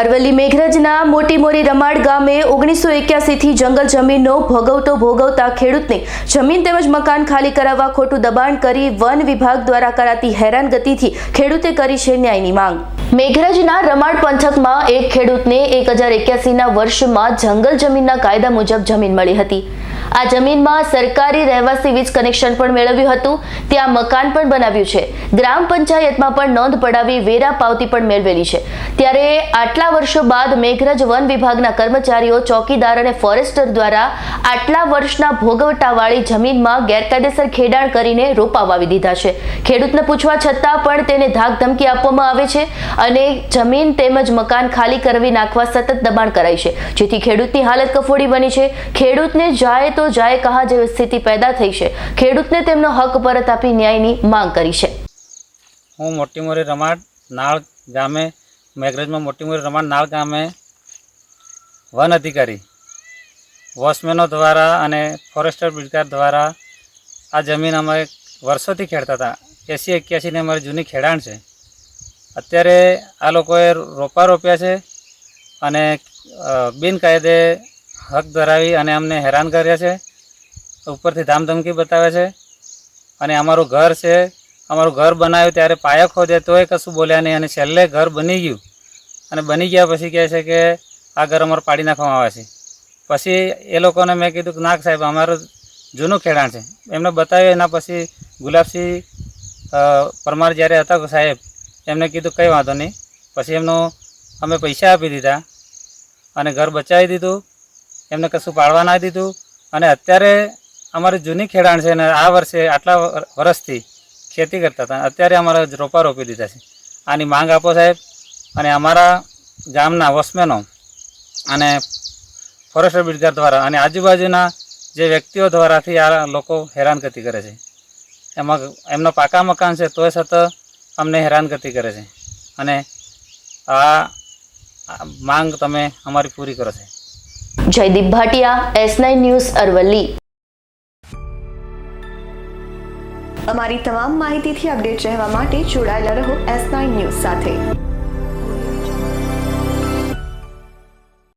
અરવલ્લી મેઘરજના મોટી મોરી રમાડ ગામે ઓગણીસો એક્યાસીથી જંગલ જમીનનો ભોગવતો ભોગવતા ખેડૂતને જમીન તેમજ મકાન ખાલી કરાવવા ખોટું દબાણ કરી વન વિભાગ દ્વારા કરાતી હેરાનગતિથી ખેડૂતે કરી છે ન્યાયની માંગ. મેઘરજના રમાડ પંથકમાં એક ખેડૂતને એક હજાર એક્યાસીના વર્ષમાં જંગલ જમીનના કાયદા મુજબ જમીન મળી હતી. આ જમીનમાં સરકારી રહેવાસી વીજ કનેક્શન પણ મેળવ્યું હતું. ત્યાં મકાન પણ બનાવ્યું છે. ગ્રામ પંચાયતમાં પણ નોંધ પડાવી વેરા પાવતી પણ મેળવેલી છે. ત્યારે આટલા વર્ષો બાદ મેઘરજ વન વિભાગના કર્મચારીઓ, ચોકીદાર અને ફોરેસ્ટર દ્વારા આટલા વર્ષના ભોગવટાવાળી જમીનમાં ગેરકાયદેસર ખેડાણ કરીને રોપા વાવી દીધા છે. ખેડૂતને પૂછવા છતાં પણ તેને ધાક ધમકી આપવામાં આવે છે અને જમીન તેમજ મકાન ખાલી કરવી નાખવા સતત દબાણ કરાય છે. જેથી ખેડૂતની હાલત કફોડી બની છે. ખેડૂતને જાય તો જાય કહા જેવી સ્થિતિ પેદા થઈ છે. ખેડૂતને તેમનો હક પરત આપી ન્યાયની માંગ કરી છે. હું મોટી મોરી રમાડ નાળ ગામે, મેઘરજમાં મોટી મોરી રમાડ નાળ ગામે વન અધિકારી, વોચમેનો દ્વારા અને ફોરેસ્ટર બિલ્ડર દ્વારા આ જમીન અમે વર્ષોથી ખેડતા હતા. એંસી એક્યાસીની અમારી જૂની ખેડાણ છે. અત્યારે આ લોકોએ રોપા રોપ્યા છે અને બિનકાયદે હક ધરાવી અને અમને હેરાન કર્યા છે, ઉપરથી ધામધમકી બતાવે છે. અને અમારું ઘર છે, અમારું ઘર બનાવ્યું ત્યારે પાયા ખોદે તોય કશું બોલ્યા નહીં અને છેલ્લે ઘર બની ગયું. અને બની ગયા પછી કહે છે કે આ ઘર અમારું પાડી નાખવામાં આવે છે. પછી એ લોકોને મેં કીધું કે નાખ સાહેબ, અમારું જૂનું ખેડાણ છે. એમને બતાવ્યું, એના પછી ગુલાબસિંહ પરમાર જ્યારે હતા સાહેબ, એમને કીધું કંઈ વાંધો નહીં. પછી એમનું અમે પૈસા આપી દીધા અને ઘર બચાવી દીધું. એમને કશું પાડવા ના દીધું. અને અત્યારે અમારી જૂની ખેડાણ છે અને આ વર્ષે આટલા વર- વર્ષથી ખેતી કરતા હતા. અત્યારે અમારા રોપા રોપી દીધા છે. આની માંગ આપો સાહેબ. અને અમારા ગામના વોસમેનો અને ફોરેસ્ટર બિલ્ડર દ્વારા અને આજુબાજુના જે વ્યક્તિઓ દ્વારાથી આ લોકો હેરાનગતિ કરે છે. એમાં એમનો પાકા મકાન છે તોય સતત અમને હેરાનગતિ કરે છે. અને આ માંગ તમે અમારી પૂરી કરો છે. Jaydeep Bhatia, S nine news, Aravalli. અમારી તમામ માહિતીથી અપડેટ રહેવા માટે જોડાયેલા રહો એસ નાઇન ન્યૂઝ સાથે.